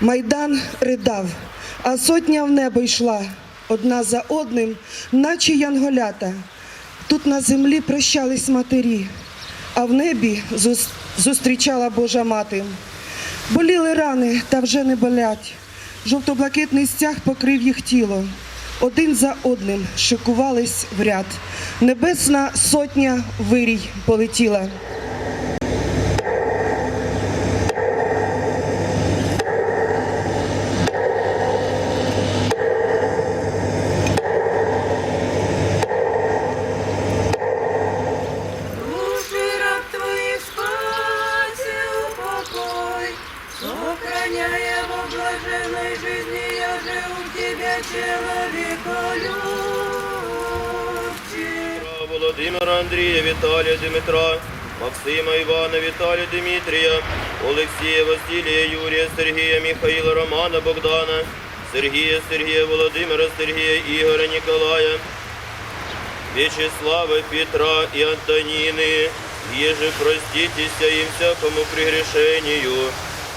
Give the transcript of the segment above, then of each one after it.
Майдан ридав, а сотня в небо йшла одна за одним, наче янголята. Тут на землі прощались матері, а в небі зустрічала Божа мати. Боліли рани, та вже не болять. Жовто-блакитний стяг покрив їх тіло. Один за одним шикувались в ряд. Небесна сотня вирій полетіла. Души раб твоих спаси упокой, Сохраняя во блаженной жизни, я же у тебя человеколюбче. Володимира Андрія, Віталія Дмитра, Максима Івана, Віталія Дмитрія, Олексія Василія, Юрія, Сергія, Михаїла, Романа, Богдана, Сергія, Сергія, Володимира, Сергія, Ігоря, Ніколая, Вячеслава, Петра и Антонины, еже проститеся им всякому прегрешению,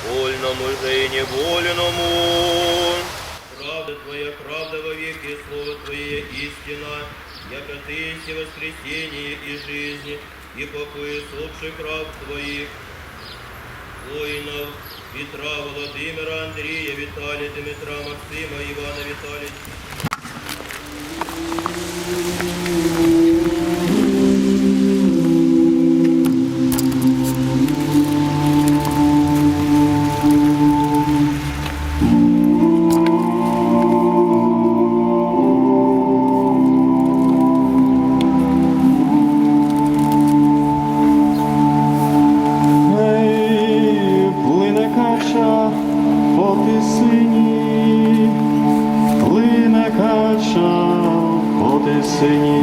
вольному и невольному. Правда Твоя, правда во веки, Слово Твое истина, яко Ты и воскресение и жизнь, и покой усопших раб Твоих, воинов, Петра, Владимира, Андрея, Виталия, Дмитра, Максима, Ивана, Виталия, по тисині, плине кача по тисині.